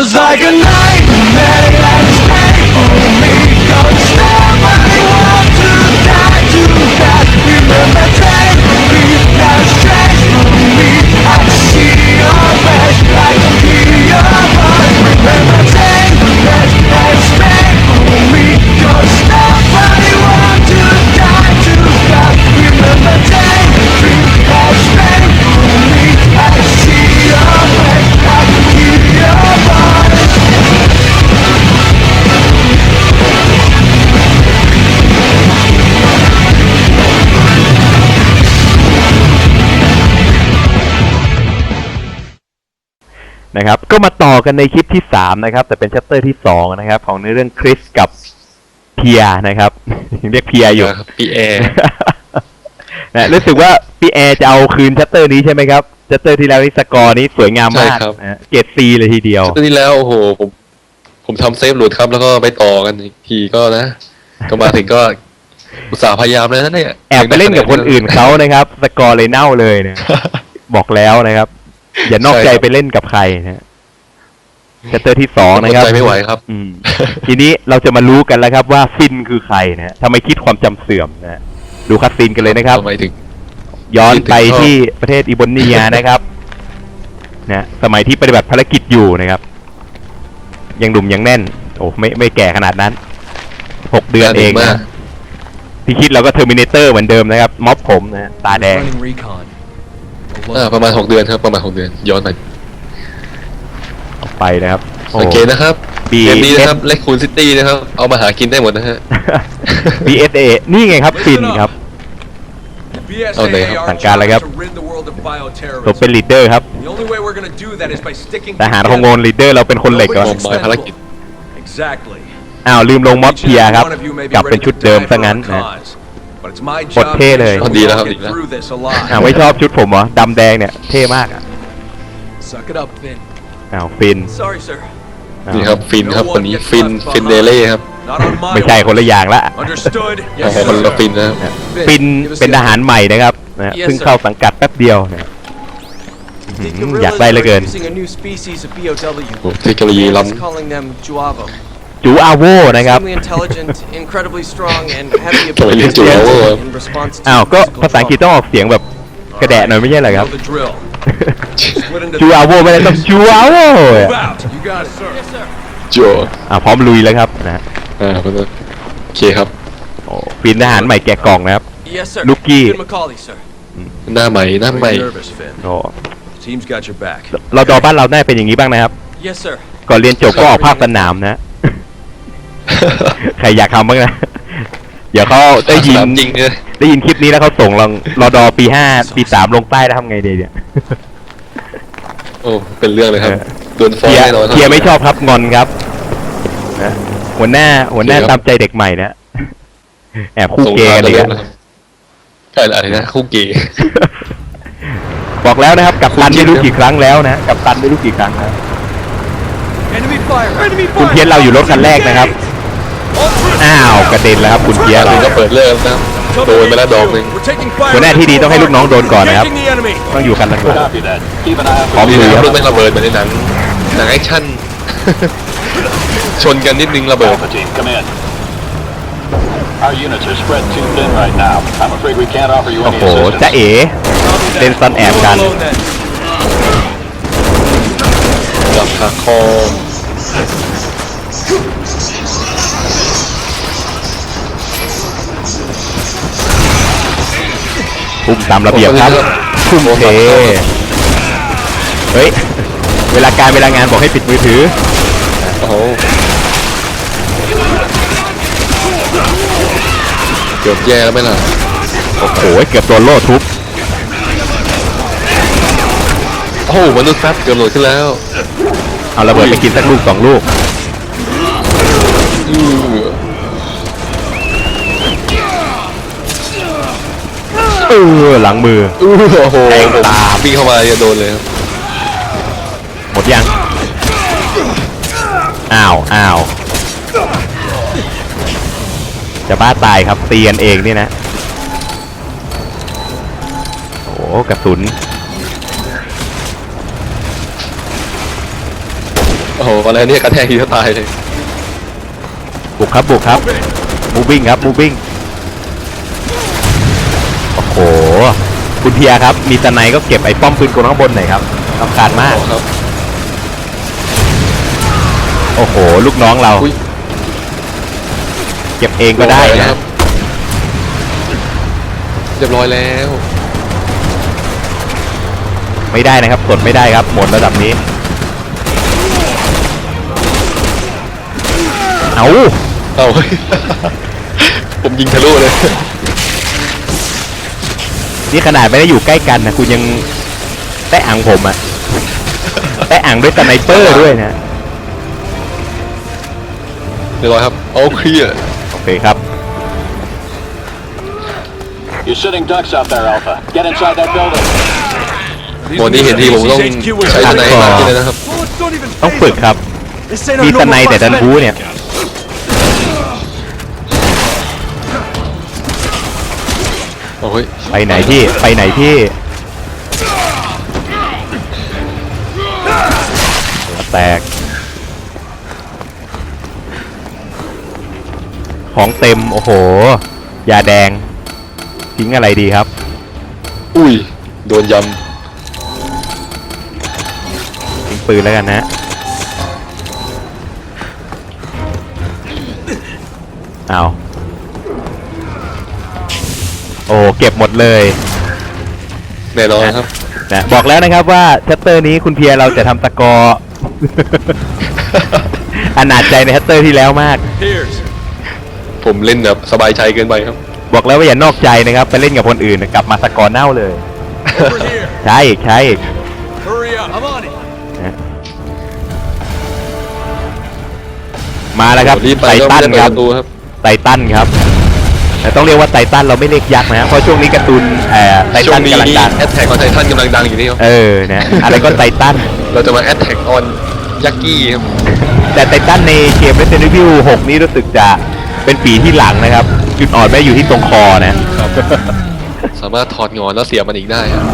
was like a nightmare นะครับ ก็มาต่อกันในคลิปที่สามนะครับ แต่เป็นชัปเตอร์ที่สองนะครับ ของในเรื่องคริสกับเพียนะครับยังเรียกเพียอยู่ครับปีแอร์นะรู้สึกว่าพี่แอร์จะเอาคืนชัปเตอร์นี้ใช่ไหมครับชัปเตอร์ที่แล้วนี่สกอร์นี้สวยงามมากใช่ครับนะเกรดซีเลยทีเดียวตอนที่แล้วโอ้โหผมผมทำเซฟหลุดครับ แล้วก็ไปต่อกันอีกทีก็นะก็มาถึงก็อุตส่าห์พยายามเลยนะเนี่ยแอบไปเล่นกับคนอื่นเขานะครับ สกอร์เลยเน่าเลยเนี่ยบอกแล้วนะครับ อย่านอกใจไปเล่นกับใครนะชัปเตอร์ที่สองนะนะคครัรับบใจไม่ไหวครับ อืม ทีนี้เราจะมารู้กันแล้วครับว่าฟินคือใครนะฮะทำไมคิดความจำเสื่อมนะฮะดูคัดซีนกันเลยนะครับ ทำไมถึง ย้อนไปคิดถึงที่ประเทศอิโบเนียนะครับ นะสมัยที่ปฏิบัติภารกิจอยู่นะครับ ยังหนุ่มยังแน่น โอ้ไม่ไม่แก่ขนาดนั้นหกเดือนเองมานะกที่คิดเราก็เทอร์มินเตอร์เหมือนเดิมนะครับ ม็อบผมนะฮะตาแดง Running recon. อ่าประมาณหกเดือนครับประมาณหกเดือนย้อนไปออกไปนะครับโอ้โอเคนะครับ B เกมนี้นะครับเล็กคูนซิตี้นะครับ เอามาหากินได้หมดนะฮะ BSA นี่ไงครับฟินครับ Oh, they have สั่งการแล้วครับผมเป็นลีดเดอร์ครับ The only way we're gonna do that is by sticking ทหารของโงนลีดเดอร์เราเป็นคนเหล็กเหรอผมบอยภารกิจ Exactly. อ้าวลืมลงม็อบ Each เพีย and ครับ every one of you may be กลับเป็น ready ชุด to เดิม die ซะ for งั้น our นะ cause. But it's my กด job เท่ to เลย make sure ดี we แล้ว all ครับ get ดีแล้ว through this alive. อ้าวไม่ชอบชุดผมเหรอดำแดงเนี่ยเท่มากอะ Suck it up, Finn. อ้าวฟิน Sorry, sir. อ้าวนี่ครับฟินครับคนนี้ฟินฟินเดเล่ครับ Not on my ไม่ใช่คนละอย่างละ Understood? โอ้โหคนละฟินนะครับฟินเป็นทหารใหม่นะครับนะ Yes, เพิ่ง sir. เข้าสังกัดแป๊บเดียวนะ The อืม guerrillas อยากได้เหลือเกิน are using a new species of BOW. โอ้เทคโนโลยี Man's ล้ำ calling them Juavo. จูอาโวนะครับ Extremely intelligent, incredibly strong, and have the ทำไมเรียก ability to Juavo adapt อะ in response to อ้าวก็ physical ภาษาอังกฤษต้องออกเสียงแบบกระแดะหน่อยไม่ใช่เหรอครับ Know the drill. Split into จูอาโวไม่ได้ต้องจูอาโว Move out. You got it, sir. โจอ่าพร้อมลุยแล้วครับนะอ่าเป็นโอเคครับโอ้ฟินทหารใหม่แกะกล่องนะครับ Yes, sir. Lucky. Finn McCauley, sir. หน้าใหม่หน้าใหม่ Don't be nervous, Finn. โอ้ Team's got your back. เราดอบ้านเราได้เป็นอย่างนี้บ้างนะครับ Yes, sir. ก่อนเรียนจบก็ออกภาคสนามนะ ใครอยากทำบ้างนะ เดี๋ยวเขาได้ยินสามจริงเลยได้ยินคลิปนี้แล้วเขาส่งลองรอดอปีห้าปีสามลงใต้แล้วทำไงดีเนี่ยโอ้เป็นเรื่องเลยครับเออโดนฟ้องเทียแน่นอนเทียไม่ชอบครับงอนครับนะหัวหน้าหัวหน้าโอเคครับ ตามใจเด็กใหม่นะแอบคู่สงเกคย์รามกันเลยเริ่อะมแล้วครับใช่อะไรนะคู่เกย์ บอกแล้วนะครับ กับตันไม่รู้กี่ครั้งแล้วนะกับตันไม่รู้กี่ครั้งนะ Enemy fire. Enemy คุณเพียนเราอยู่รถคันแรกนะครับ อ้าวกระเด็นแล้วครับคุณเพียนถึงก็เปิดเริ่มนะครับโดนไปแล้วดอกหนึ่ง We're taking fire. หัวหน้าที่ดีต้องให้ลูกน้องโดนก่อนนะครับ Engaging the enemy. ต้องอยู่กันหลัง Copy that. Keep an eye out พร้อมดีลุยนะคครัรับบไม่ระเบิดเหมือนในหนังหนังแอคชั่นชนกันนิดนึงระเบิด Alpha team, come in. Our units are spread too thin right now. I'm afraid we can't offer you โอ้ any โห assistance. จะเอ๋เล่นซ่อนแอบกัน Alone then. จับขาคอ พุ่มตามระเบียบครับทุ่มเทเฮ้ย เวลาการเวลางานบอกให้ปิดมือถือ โอ้โหเกือบแย่แล้วไหมล่ะ โอ้โห เกือบโดนโล่ทุบ โอ้โหมนุษย์แฟบเกือบโหลดขึ้นแล้ว เอาระเบิดไปกินสักลูกสองลูก เออหลังมืออู้โอ้โหแทงตามวิ่งเข้ามาจะโดนเลยครับหมดยังอ้าวอ้าวจะบ้าตายครับตีกันเองนี่นะโอ้กระสุนโอ้โหอะไรเนี่ยกระแทกทีก็ตายเลยบุกครับบุกครับมูบิ้งครับมูบิ้ง คุณเทียครับ มีตะไนก็เก็บไอ้ป้อมปืนกลข้างบนหน่อยครับต้องการมาก ครับโอ้โห ลูกน้องเรา อุ้ยเก็บเองก็ได้ลงปแล้วนะครับเรียบร้อยแล้วไม่ได้นะครับกดไม่ได้ครับ หมดระดับนี้ เอา เอาเฮ้ยผมยิงทะลุเลย นี่ขนาดไม่ได้อยู่ใกล้กันนะคุณยังแตะอ่างผมอะแตะอ่างด้วยสไนเปอร์ด้วยนะเรียบร้อยครับเอาเคลียร์โอเคครับ You're sitting ducks out there, Alpha. Get inside that building. หมดนี้เห็นทีผมต้องใช้ทนายมากขึ้นเลยนะครับ Bullets don't even ต้องฝึกครับ This ain't มี our สไน normal แต่ดัน class บู men. เนี่ย อ้ยไปไหนพี่ไปไหนพี่หัวแตก ของเต็ม โอ้โห ยาแดง ทิ้งอะไรดีครับ อุ้ย โดนยทิ้งปืนแล้วกันนะ โอ้เก็บหมดเลยำแน่นอนครับ นะบอกแล้วนะครับว่าชัตเตอร์นี้คุณเพียร์เราจะทำตะกอ อนาจใจในชัตเตอร์ที่แล้วมาก Here's. ผมเล่นแบบสบายใจเกินไปครับ บอกแล้วว่าอย่านอกใจนะครับ ไปเล่นกับคนอื่นกลับมาสกอร์เน่าเลย Over here. ใช่อีกใช่อีก Hurry up. I'm on it. นะมาแล้วครับรีบไปไทก็ทัไม่นได้เปิดครัปบระตูครับ ไททันครับ แต่ต้องเรียกว่าไททันเราไม่เรียกยักษ์นะเพราะช่วงนี้การ์ตูนเอ่อไทช่วทังนนี้กำลังดังแอตแทกของไททันกำลังดังอยู่นี่ครับเออนะอะไรก็ไททัน เราจะมาแอตแทกออนยักกี้ครับแต่ไททันในเกม Resident Evil 6 นี้รู้สึกจะเป็นปีที่หลังนะครับ จุดอ่อนไม่ได้อยู่ที่ตรงคอนะสามารถถอดงอนแล้วเสียบมันอีกได้ครับ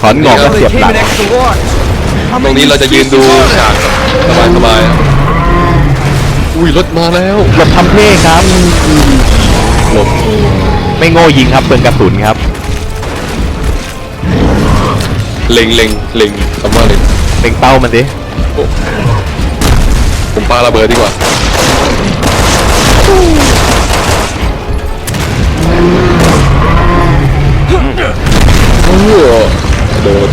ถอนงอกครัแล้บวเสียบหลัง extra large. How ตรง many นี้เราจะยืนดูฉากสบายสบายๆครับอุ้ยรถมาแล้ว หลบทำเท่ครับ หลบไม่โง่ยิงครับเปลืองกระสุนครับเล็งเล็งเล็งคำว่าเล็งเล็งเป้ามันสิโอ้ผมปาระเบิดดีกว่าโอ้โหโดน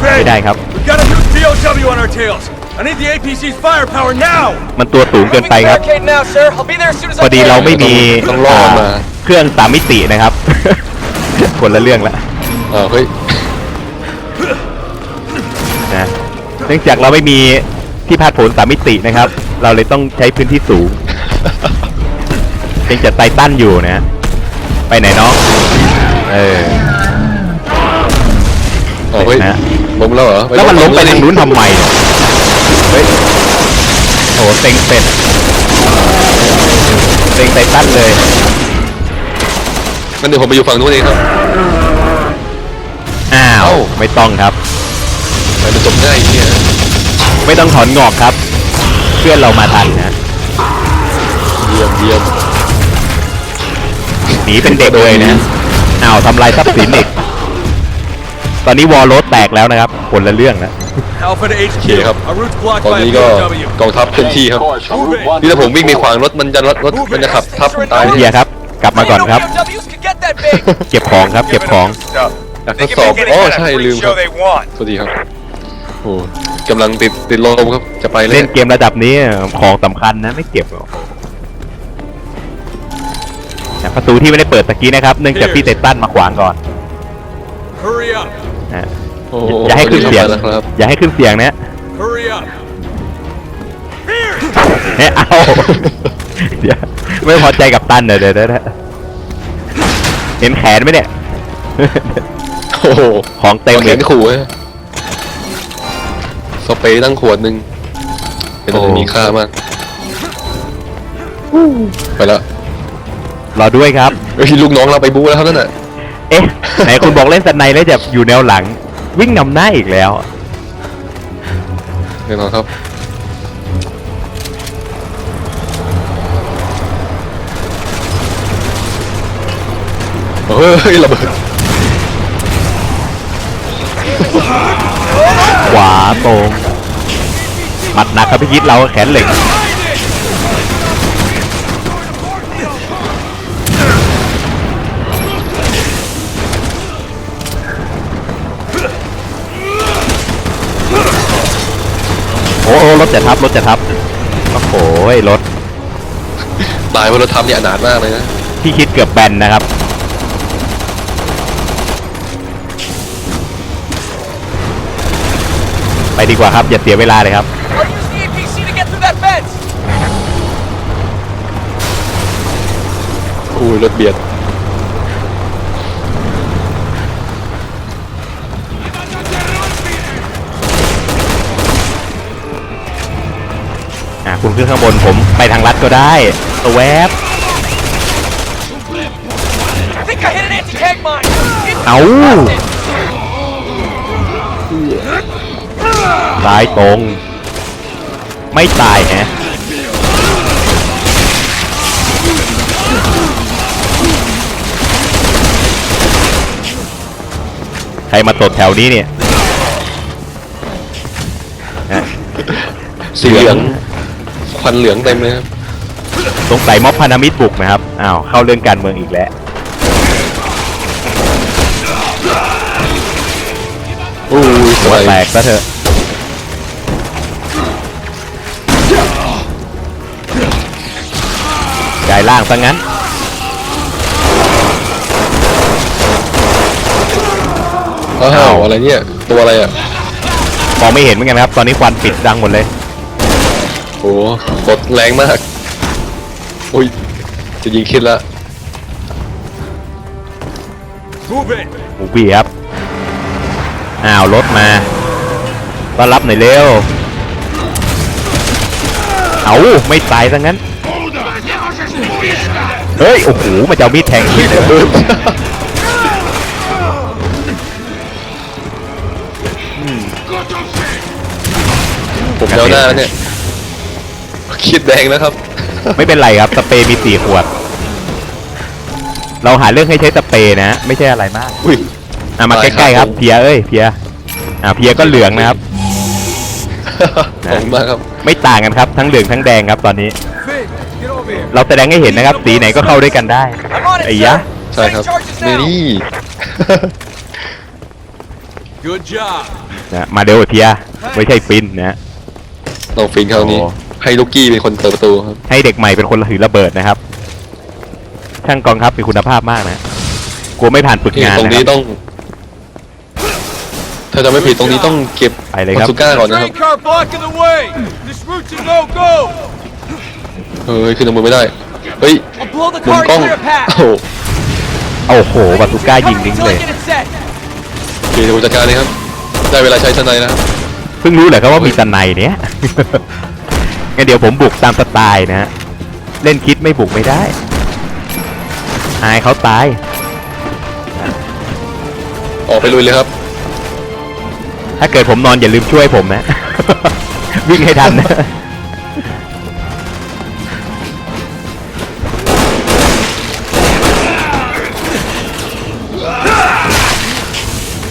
ไม่ได้ครับ We've got a new POW on our tails. I need the APC's firepower now. มันตัวสูงเกินไปครับ barricade now, sir. I'll be there as soon as พอดีเราไม่มีต้องล่อมา เครื่องสามมิตินะครับ คนละเรื่องละอ่าวเฮ้ยนะเนื่องจากเราไม่มีที่พาดผลสามมิตินะครับ เราเลยต้องใช้พื้นที่สูงยังจะไตตันอยู่นะ ไปไหนน้องเอออ๋อเฮ้ยนะ ล้มแล้วเหรอแล้วมันล้มไปทางนู้นทำไมเนี่ย เฮ้ยโอ้เต็งเป็ดเต็งไตตันเลยงั้นเดี๋ยวผมไปอยู่ฝั่งนู้นเองครับอ้าวเอ้าไม่ต้องครับมันจะจบง่ายอย่างเนี่ยไม่ต้องถอนงอกครับ เพื่อนเรามาทันนะเยี่ยมเยี่ยมหนีเป็นเด็กเลยนะอ้าวทำลายทรัพย์สินอีกตอนนี้วอลโรสแตกแล้วนะครับคนละเรื่องนะ Alpha to HQ. Okay, ครับ Our route's blocked ตอน by a นี้ก็ POW. กองทัพเคลื่อนที่ครับ Course from Route 1นี่ถ้าผมวิ่งไปขวางรถมันจะรถรถมันจะขับทับตายเฮียครับ กลับมาก่อนครับ POWs could get that big. เก็บของครับ เก็บของอยากทดสอบอ๋อใช่ลืมครับ สวัสดีครับ โอ้กำลังติดติดลมครับ จะไปเล่เล่นนเกมระดับนี้ของสำคัญนะไม่เก็บหรอกนะประตูที่ไม่ได้เปิดตะกี้นะครับ เนื่องจากพี่เตตันมาขวางก่อน Hurry up. นะ โอ้อย่าให้ขึ้นเสียงแล้วครับ อย่าให้ขึ้นเสียงนะ Hurry up. เฮ้ยเอา เดี๋ยวไม่พอใจกับตันเดี๋ยวเดี๋ยวเดี๋ยวเห็นแขนไหมเนี่ย โอ้โหของเต็มแขเลยนขู่ฮะสเปรย์ตั้งขวดหนึ่งเป็นอะไรโอ้ มีค่ามากไปแล้วรอด้วยครับ เฮ้ยลูกน้องเราไปบู๊แล้วครับนั่นน่ะ เอ๊ะ ไหนคุณบอกเล่นสไนแล้วจะอยู่แนวหลัง วิ่งนำหน้าอีกแล้วแน่นอนครับ เฮ้ยระเบิดขวาตรงหมัดหนักครับพี่คิดเราแขนเหล็ก โอ้โอ้รถจะทับรถจะทับโอ้โหรถตายเพราะเราทำเนี่ยอนาถมากเลยนะพี่คิดเกือบแบนนะครับไปดีกว่าครับ อย่าเสียเวลาเลยครับ I'll use the APC to get through that fence. อุ้ยรถเบียด คุณขึ้นข้างบนผมไปทางลัดก็ได้ตัวแวบเอา busted. ซ้ายตรง ไม่ตายแฮะใครมาตดแถวนี้เนี่ยนะสีเหลือง ควันเหลืองเต็มเลยครับสงสัยม็อบพันธมิตรบุกนะครับ อ้าว เข้าเรื่องการเมืองอีกแล้วอุ้ยสหัววยแตกซะเถอะกายล่างซะงั้น อ้าวอะไรเนี่ย ตัวอะไรอะ มองไม่เห็นเหมือนกันครับ ตอนนี้ควันปิดดังหมดเลย โอ้รถแรงมาก อุ้ย จะยิงคิดละ Move it. หมูบี้ครับ อ้าว รถมาต้อนรับหน่อยเร็ว เอาไม่ตายซะงั้น เฮ้ย โอ้โหมันจะเอามีดแทงขึ้นเลยผมเดาหน้าแล้วเนี่ย คิดแดงนะครับ ไม่เป็นไรครับสเปรย์มีสี่ขวด เราหาเรื่องให้ใช้สเปรย์นะ ไม่ใช่อะไรมากอุ้ย อะมาได้ใกล้ๆคครัรับบผมเพียเอ้ยเพียอ่าเพียก็เหลืองนะครับ ขอบคุณมากครับ ไม่ต่างกันครับทั้งเหลืองทั้งแดงครับตอนนี้ Finn, get over here. เราแสดงให้เห็นนะครับ สีไหนก็เข้าด้วยกันได้ I'm on it, ไอ้ sir. ยะใช่ครับ Setting charges นี่ now. Good job. นะมาเร็วไอ้เพียไม่ใช่ฟินนะน้องฟินคราวนี้โอ้ ให้ลูกกี้เป็นคนเปิดประตูครับ ให้เด็กใหม่เป็นคนถือระเบิดนะครับ ช่างกองทัพมีคุณภาพมากนะกลัวไม่ผ่านฝึกนี่งานตรงนะคนี้รับต้อง ถ้าจะไม่ผิดตรงนี้ต้องเก็บไปเลยครับบาซูก้าก่อนนะครับ Train car blocking the way. This route's a no-go. เฮ้ยขึ้นตรงบนไม่ได้เฮ้ย I'll blow the หมุน car กล้อง and clear a path. โอ้โหโอ้โหบาซูก้ายิง Cover me ดิ้ง till เล I ย get it set. โอเคเดี๋ยวผมจัดการเลยครับ ได้เวลาใช้ชนายนะครับเพิ่งรู้เหรอครับว่ามีตะไนเนี้ย งั้นเดี๋ยวผมบุกตามสไตล์นะฮะ เล่นคิดไม่บุกไม่ได้ อายเขาตาย ออกไปลุยเลยครับ ถ้าเกิดผมนอนอย่าลืมช่วยผมนะ วิ่งให้ทันนะ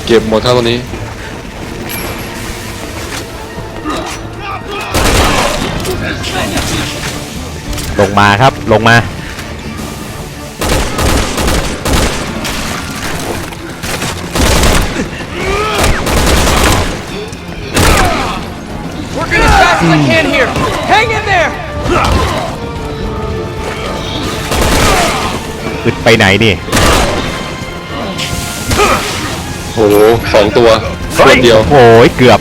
เก็บหมดครับตรงนี้ ลงมาครับลงมา Working as fast as I can here. Hang in there. อึดไปไหนนี่โอ้โหสองตัวตัวเดียว โอ้ยเกือบ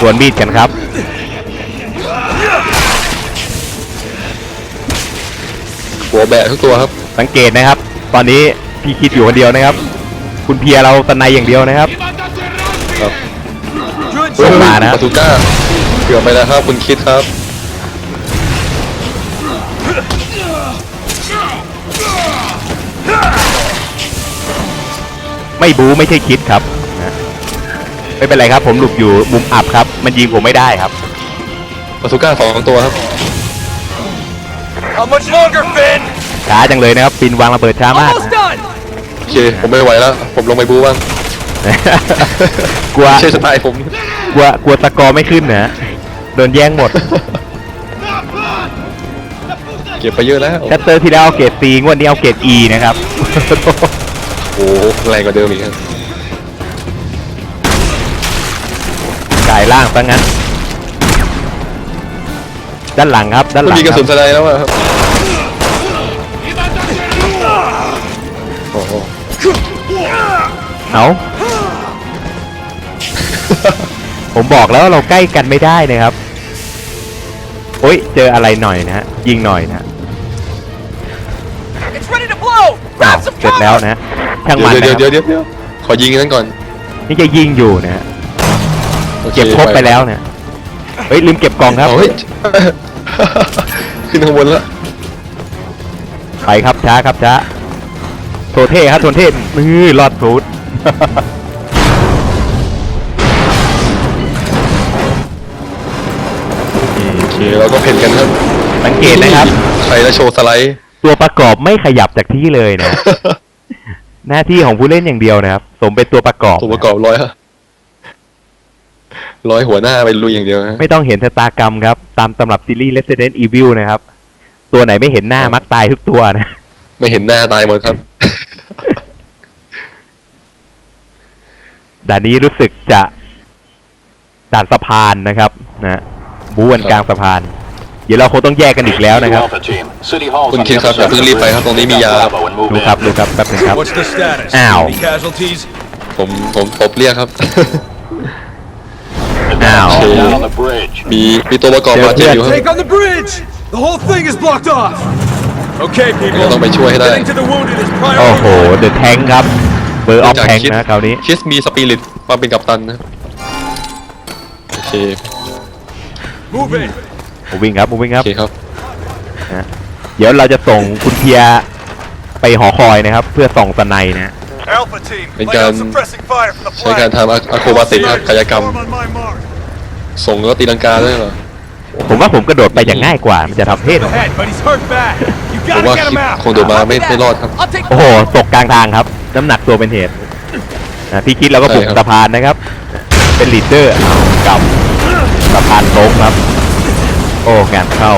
ส่วนมีดกันครับ หัวแบะทุกตัวครับ สังเกตนะครับ ตอนนี้พี่คิดอยู่คนเดียวนะครับ คุณเพียเราตะไนอย่างเดียวนะครับ Good ลงมานะปาตูก้าเกือบไปแล้วครับคุณคิดครับไม่บูไม่ใช่คิดครับนะไม่เป็นไรครับ ผมหลบอยู่มุมอับครับ มันยิงผมไม่ได้ครับบาซูก้าสองตัวครับ How much longer, Finn? ช้าจังเลยนะครับปินวางระเบิดช้ามาก Almost นะ done. โอเค ผมไม่ไหวแล้ว ผมลงไปบูบ้างกลัวไม่ใช่สไตล์ผม กลัวกลัวสกอร์ไม่ขึ้นนะโดนแย่งหมดเก็บไปเยอะแล้ว ชัตเตอร์ที่แล้วเอาเกรด C งวดนี้เอาเกรด E นะครับ โอ้โหแรงกว่าเดิมอีกครับกายล่างซะงั้น ด้านหลังครับ ด้านหมันลังมีกระคสุรันบสไนด์แล้วอะครับโอ้โหเอาผมบอกแล้วเราใกล้กันไม่ได้นะครับโอ้ยเจออะไรหน่อยนะฮะยิงหน่อยนะฮะ It's ready to blow. อ้าว Grab some เสร็จแล้ว cover. นะฮะช่างมันเดี๋ยวนะคเดี๋รัยวบเดี๋ยวเดี๋ยวขอยิงนั้นก่อนนี่จะยิงอยู่นะฮะโอคเก็บครบไปแล้วเนี่ยเฮ้ยลืมเก็บกล่องครับ เอาเฮ้ย ขึ้นข้างบนแล้วไปครับช้าครับช้าโทเท่ครับโทเท่นี่รอดฟรุตโอเคเราก็เพ่นกันครับสังเกตนะครับ ใครจะโชว์สไลด์ ตัวประกอบไม่ขยับจากที่เลยนะ หน้าที่ของผู้เล่นอย่างเดียวนะครับ สมเป็นตัวประกอบตัวประกอบร้อยฮะ ร้อยหัวหน้าไปลุยอย่างเดียวฮะไม่ต้องเห็นชะตากรรมครับ ตามตำรับซีรีส์ Resident Evil นะครับ ตัวไหนไม่เห็นหน้ามักตายทุกตัวนะ ไม่เห็นหน้าตายหมดครับด่านนี้รู้สึกจะด่านสะพานนะครับ นะบูกันกลางสะพาน เดี๋ยวเราคงต้องแยกกันอีกแล้วนะครับ Alpha team. City Hall's คุณ on คิด the ครั other บอย่า side เพิ่งรีบไปครับตรงนี้มียา Bravo and move ดู in. ครับดูครับแป๊บนึงครับ What's the status? Ow. Any casualties? ผมผมตบเรียกครับ Ow. Advance down on the bridge. มีมีตัวประกอบมาเจ็บอยู่ครับ Take on the bridge! The whole thing is blocked off! Okay, people. ต้องไปช่วยให้ได้ Getting to the wounded is โอ้โห priority. เดอะแทงครับ เบอร์ออฟจากแทงคิดนะคราวนี้ คิสมีสปิริตความเป็นกัปตันนะโอเค Move in. ผมวิ่งครับผมวิ่งคโอรับ เคครับนะเดี๋ยวเราจะส่งคุณเพียร์ไปหอคอยนะครับ เพื่อส่องสไนนะ Alpha team, Been lay out done. suppressing fire from the ใช้การ flag. ทำอะโครบาติกครับกายกรรม Form on my mark. ส่งแล้วตีลังกาด้วยเหรอ ผมว่าผมกระโดดไปอย่างง่ายกว่า มันจะทำเพศ Ahead, but he's hurt bad. You ผมว่า gotta get คิด him out. คงโดดมาไม่ไม่รอดครับ I'll take โอ้โห ตกกลางทางครับ น้ำหนักตัวเป็นเหตุนะพี่คิดเราก็บุกใช่ครับ สะพานนะครับ เป็นลีดเดอร์เอากับสะพานล้มครับ โอ้งานเข้า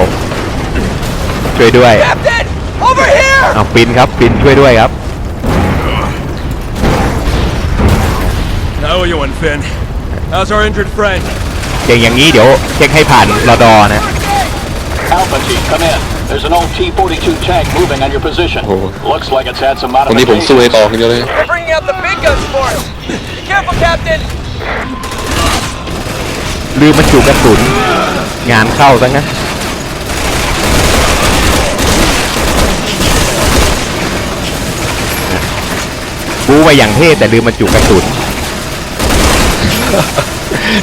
ช่วยด้วย Captain. Over here. เอาฟินครับ ฟินช่วยด้วยครับ How are you, Finn? How's our injured friend? เก่งอย่างนี้เดี๋ยวเช็คให้ผ่านรอดอนะ Alpha team, come in. There's an old T-42 tank moving on your position. Oh. Looks like it's had some ตรงนี้ผมสู้ใน modifications. ต่อคนเดียวเลย They're bringing out the big guns for us. Be careful, Captain. ลืมบรรจุกระสุน งานเข้าซะงั้นบูไปอย่างเท่แต่ลืมบรรจุกระสุน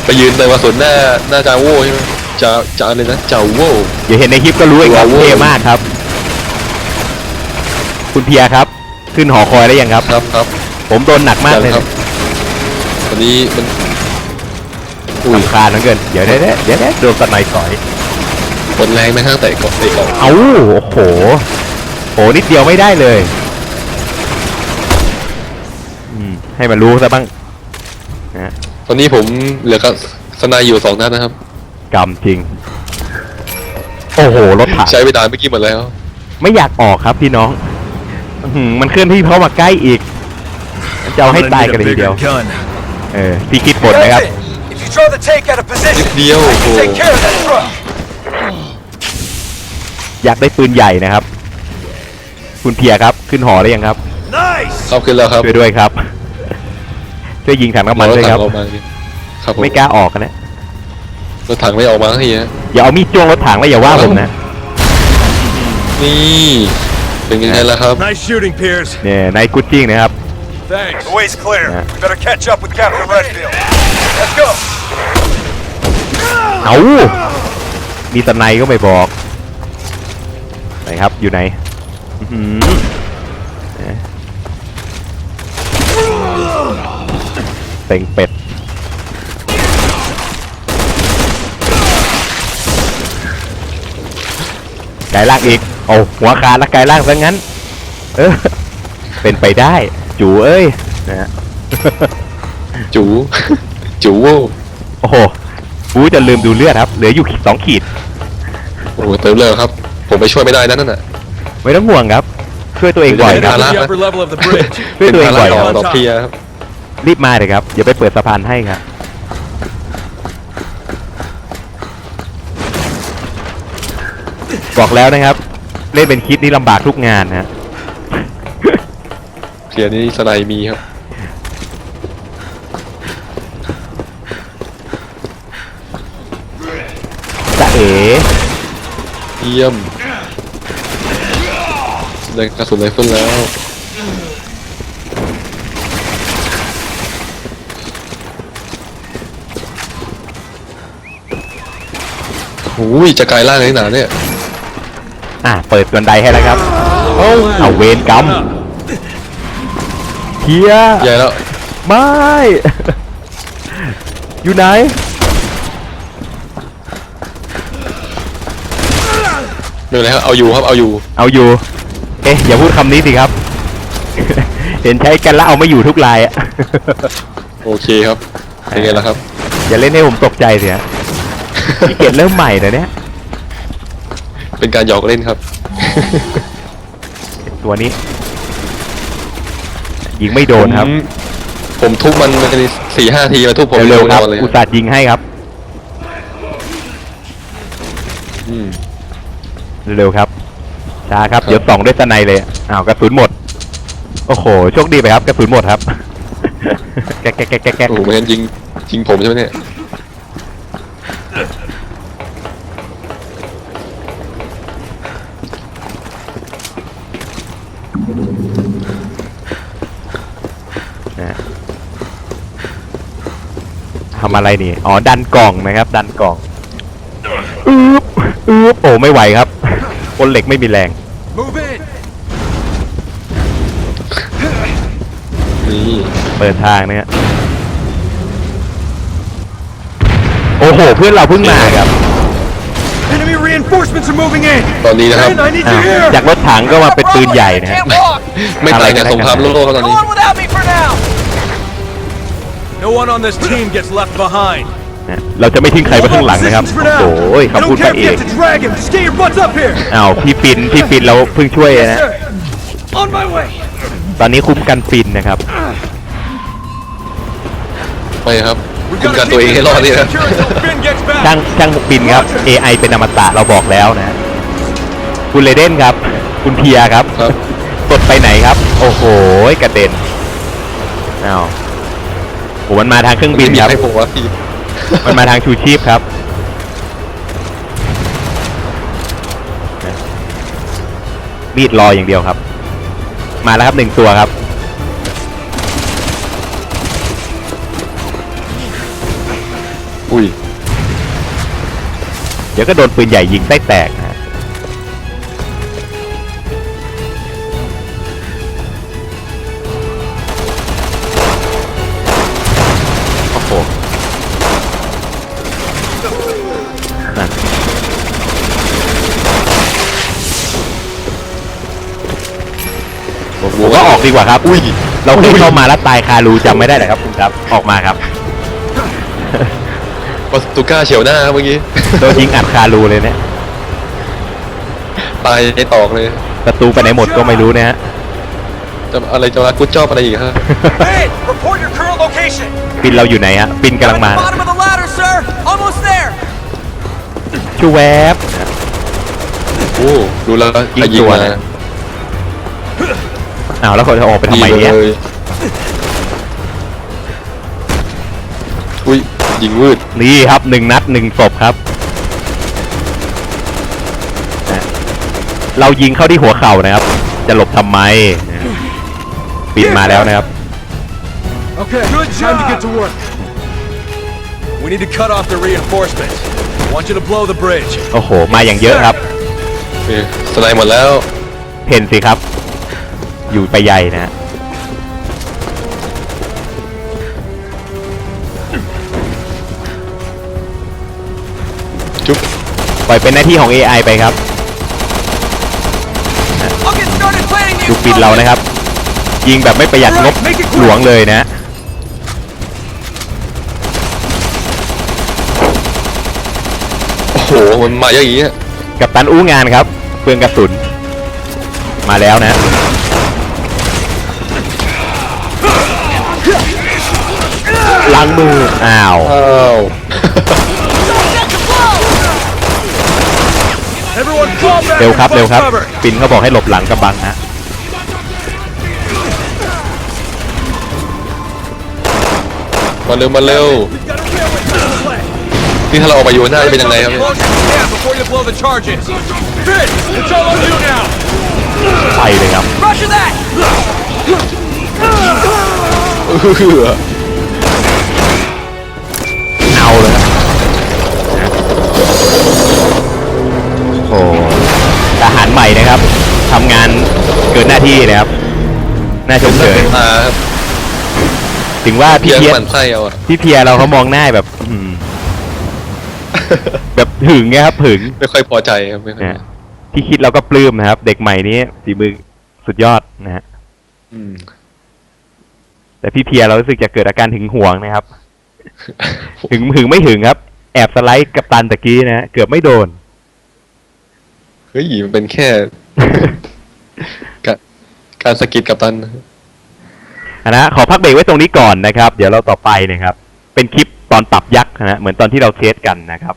ไปยืนในวาสุนหน้าหน้าจาโว่ใช่ไหมจาจาอะไรนะจาโว่ เดี๋ยวเห็นในคลิปก็รู้เองครับว้าว เท่มากครับ คุณเพียครับ ขึ้นหอคอยได้ยังครับ ครับครับผมโดนหนักมากเลยครับวันนี้มันอุ้ยคาญเหลือเกินเดี๋ยวเดี๋ยวเดี๋ยวเดี๋ยวเดี๋ยวโดนสไนด์ต่อยคนแรงไหมข้างแต่เกาะเตะเกาะเอาโอ้โห โห นิดเดียวไม่ได้เลย อืม ให้มันรู้ซะบ้างนะต อนนี้ผมเหลือกับสนายอยู่สองนัดนะครับกรรมจริง โอ้โห รถถังใช้ไปดานเมื่อกี้หมดแล้ว ไม่อยากออกครับพี่น้องอื้อหือมันเคลื่อนที่เข้ามาใกล้อีกมันจะเอาให้ตายกันเลยทีเดียว gun. เออพี่คิดบทนะครับ If you draw the tank out of นิ position, ดเดียว I โอ้โห can take care of that truck. อยากได้ปืนใหญ่นะครับ คุณเพียครับ ขึ้นหอได้ยังครับ Nice! เข้าขึ้นแล้วครับ ช่วยด้วยครับ ช่วยยิงถังน้ำมันรถด้วยถัครับงออกมาครับผมไม่กล้าออกนะ รถถังไม่ออกมาสักทีฮะอย่าเอามีดจ้วงรถถังแล้วอย่าว่าผมนะ นี่เป็นยังไงล่ะครับ Nice shooting, Piers. เนี่ยนายกุดจิ้งนะครับ Thanks. The way's clear. Yeah. We better catch up with Captain Redfield. Let's go. เอามีตะไนก็ไม่บอก ไหนครับ อยู่ไหนอื้อหือ เต็งเป็ดไกลล่างอีก เอาหัวขาดแล้วไกลล่างซะงั้น เออ เป็นไปได้ จูเอ้ย นะฮะ จู จูโว้โอ้โหบูจะลืมดูเลือดครับ เหลืออยู่สองขีด โอ้เติมเร็วครับ ผมไปช่วยไม่ได้นั่นน่ะ ไม่ต้องห่วงครับ ช่วยตัวเองบ่อยนะเพื่วยตัวเองภารบ่อยคต่ยครับ รีบมาเลยครับอย่าไปเปิดสะพานให้ครับ บอกแล้วนะครับ เล่นเป็นคิดนี่ลำบากทุกงานนะฮะเพียนี้สไนมีครับ จะเอ๋เยี่ยมได้กระสุนไรเฟิลแล้ว โอ้ยจะกลายร่างเลยหนาเนี่ยอะเปิดบันไดให้แล้วครับเอาเวรกรรมเฮียใหญ่แล้วไม่ อยู่ไหนไม่เป็นไรครับเอาอยู่ครับเอาอยู่เอาอยู่ เอ๊ะอย่าพูดคำนี้สิครับ เห็นใช้กันแล้วเอาไม่อยู่ทุกลายอะโอเคครับเป็นไงล่ะครับ อย่าเล่นให้ผมตกใจสิฮะ พี่เกียรเริ่มใหม่นะเนี่ยเป็นการหยอกเล่นครับ ตัวนี้ ยิงไม่โดนครับผมผมทุบมันมันสี่ห้าทีมาทุบผมเร็วๆครับโดนเลยอุตส่าห์ยิงให้ครับอืมเร็วๆครับช้าครับครับเดี๋ยวส่องด้วยสไนเลยอ้าวกระสุนหมด โอ้โหโชคดีไปครับกระสุนหมดครับ แก๊กแก๊กแก๊กแก๊กแก๊กโอ้โหไม่งั้นยิงยิงผมใช่ไหมเนี่ยำอะไรนี่ อ๋อ ดันกล่องนะครับ ดันกล่องอึ๊บอึ๊บโอ้ไม่ไหวครับคนเหล็กไม่มีแรง Move in. นี่เปิดทางนะฮะโอ้โห เพื่อนเราเพิ่งมาครับ Enemy reinforcements are moving in. ตอนนี้นะครับ Ben, I need อ้า you ว here. จากรถถังก็มาเป็นปืนใหญ่นะฮะ Can't walk. ไม่ต่างกับสงครามโลกครับตอน Go นี้ on without me for now. No one on this team gets left behind. นะเราจะไม่ทิ้งใครไว้ข้างหลังนะครับ Hold on โอ้ positions โห for now. I คำพูด don't พ care ระ if เอ you ก have to drag him. Just get your butts up here. อ้าวพี่ฟินพี่ฟินเราเพิ่งช่วยนะ Sir. On my way. ตอนนี้คุ้มกันฟินนะครับ ไปครับ We คุม gotta กัน keep ตัวเอง this ให้รอด place นี่นะ secure until Finn gets ช่าง back. ช่างฟินครับ AI เป็นอมตะเราบอกแล้วนะ คุณเลเดนครับ คุณเทียครับครับกดไปไหนครับ โอ้โหกระเด็นอ้าว โอ้มันมาทางเครื่องบินไม่มีครับให้ผมว่าพี่มันมาทางชูชีพครับมีดรออย่างเดียวครับ มาแล้วครับหนึ่งตัวครับ อุ้ย เดี๋ยวก็โดนปืนใหญ่ยิงไส้แตกนะ ออกดีกว่าครับ อุ้ย เราเคยเข้ามาแล้วตายคารูจำไม่ได้เหรอครับคุณครับ ออกมาครับวัสตุก้าเฉียวหน้าครับเมื่อกี้ โดนยิงอัดคารูเลยเนี่ย ตายในตอกเลยศัตรูไปไหนหมดก็ไม่รู้นะฮะจะอะไรจะรักกุ๊ดจอบอะไรอีกฮะ Hey, report your current location. ปินเราอยู่ไหนฮะ ปินกำลัง At มา the bottom of the ladder, sir. Almost there. ชูแวบ โอ้ดูแล้วยิงใครยิงตัวมานะ อ้าวแล้วเขาจะออกไปทำไมดีเนี่ยเลยอุ้ยยิงวืดนี่ครับหนึ่งนัดหนึ่งศพครับนะเรายิงเข้าที่หัวเข่านะครับ จะหลบทำไมนะปินมาแล้วนะครับ Okay. Good job. Time to get to work. We need to cut off the reinforcements. I want you to blow the bridge. โอ้โห มาอย่างเยอะครับโอเคสไนด์หมดแล้ว เห็นสิครับ อยู่ไปใหญ่นะฮะจุ๊บปล่อยเป็นหน้าที่ของ AI ไปครับดูปินเรานะครับ ยิงแบบไม่ประหยัดงบหลวงเลยนะโอ้โหมันมาเยอะอย่างนี้อะกับตันอู้งานครับเปลืองกระสุนมาแล้วนะางมืออ้าวอ้าว Everyone fall back เร็วครับ and เร็ว close ครับ cover. ปินเขาบอกให้หลบหลังกระบังนะมาเร็วมาเร็วนี่ถ้าเราออกไปอยู่หน้าจะเป็นยังไงครับเนี่ย Close as you can before you blow the charges. Fitz, it's all on you now. ไปเลยครับ Roger that! เอา ที่นะครับน่าชมเชยอ่าครับถึงว่าเพีพี่ยงเพียหมันไส้เอาอะพี่เพียเราเขามองหน้าแบบอื้อหือแบบหึงไงครับหึงไม่ค่อยพอใจครับไม่ค่อยนะที่คิดเราก็ปลื้มนะครับ เด็กใหม่นี้ฝีมือสุดยอดนะฮะอืมแต่พี่เพียเรารู้สึกจะเกิดอาการหึงหวงนะครับหึงหึงไม่หึงครับ แอบสไลด์กับตันตะกี้นะฮะเกือบไม่โดน เฮ้ยมันเป็นแค่ การสะกิดกับตันนะนะขอพักเบรกไว้ตรงนี้ก่อนนะครับ เดี๋ยวเราต่อไปนะครับ เป็นคลิปตอนปรับยักษ์นะฮะเหมือนตอนที่เราเทสกันนะครับ